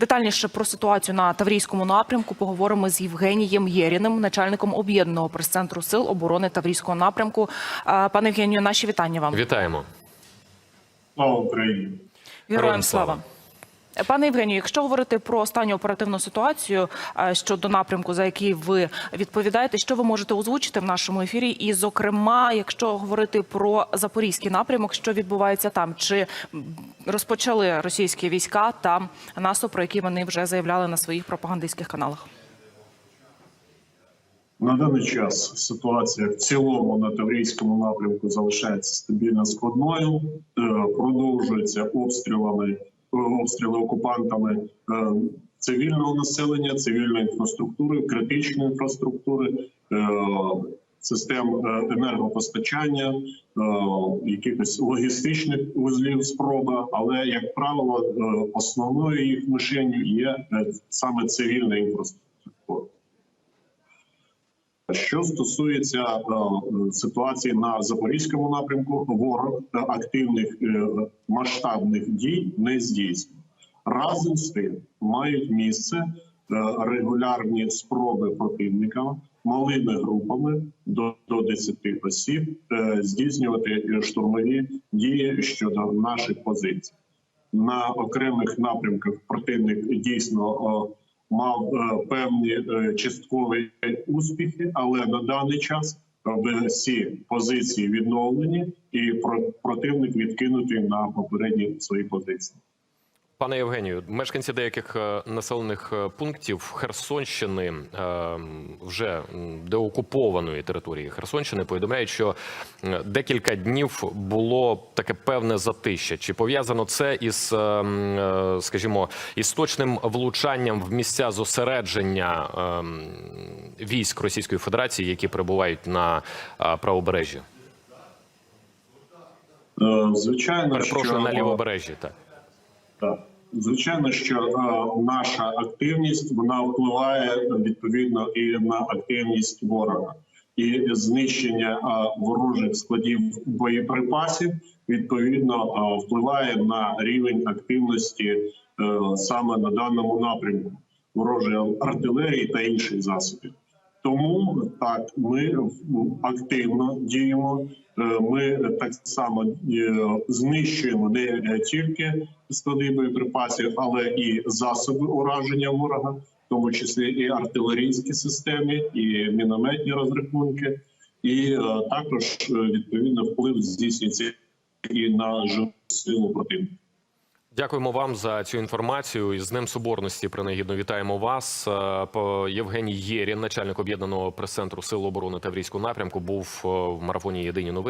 Детальніше про ситуацію на Таврійському напрямку поговоримо з Євгенієм Єріним, начальником об'єднаного прес-центру сил оборони Таврійського напрямку. Пане Євгенію, наші вітання вам. Вітаємо. Слава Україні! Героям слава. Пане Євгенію, якщо говорити про останню оперативну ситуацію е, щодо напрямку, за який ви відповідаєте, що ви можете озвучити в нашому ефірі? І, зокрема, якщо говорити про запорізький напрямок, що відбувається там, чи розпочали російські війська там наступ, про який вони вже заявляли на своїх пропагандистських каналах? На даний час ситуація в цілому на Таврійському напрямку залишається стабільно складною. Е, Продовжуються обстрілами е, обстріли окупантами е, цивільного населення, цивільної інфраструктури, критичної інфраструктури, систем е, енергопостачання, е, якихось логістичних вузлів спроба. Але як правило, е, основною їх мишенью є саме цивільна інфраструктура. Що стосується ситуації на запорізькому напрямку, ворог активних масштабних дій не здійснює. Разом з тим мають місце регулярні спроби противника малими групами до, до 10 осіб е, здійснювати штурмові дії щодо наших позицій. На окремих напрямках противник дійсно мав е, певні е, часткові успіхи, але на даний час всі позиції відновлені, і про- противник відкинутий на попередні свої позиції. Пане Євгенію, мешканці деяких е, населених е, пунктів Херсонщини, е, вже деокупованої території Херсонщини, повідомляють, що декілька днів було таке певне затища. Чи пов'язано це із, скажімо, із точним влучанням в місця зосередження військ Російської Федерації, які перебувають на правобережжі? Звичайно, Перепрошую на що лівобережжі, так. Звичайно, що е, наша активність вона впливає відповідно і на активність ворога, і знищення е, ворожих складів боєприпасів відповідно е, впливає на рівень активності саме на даному напрямку ворожої артилерії та інших засобів. Тому так ми ну, активно діємо. Е, Ми так само е, знищуємо не тільки склади боєприпасів, але і засоби ураження ворога, в тому числі і артилерійські системи, і мінометні розрахунки, і е, також е, відповідно вплив здійснюється і на живу силу противника. Дякуємо вам за цю інформацію. І з Днем Соборності принагідно вітаємо вас. Е, Євгеній Єрін, начальник об'єднаного прес-центру Сил оборони Таврійського напрямку, був е, в марафоні Єдині новини.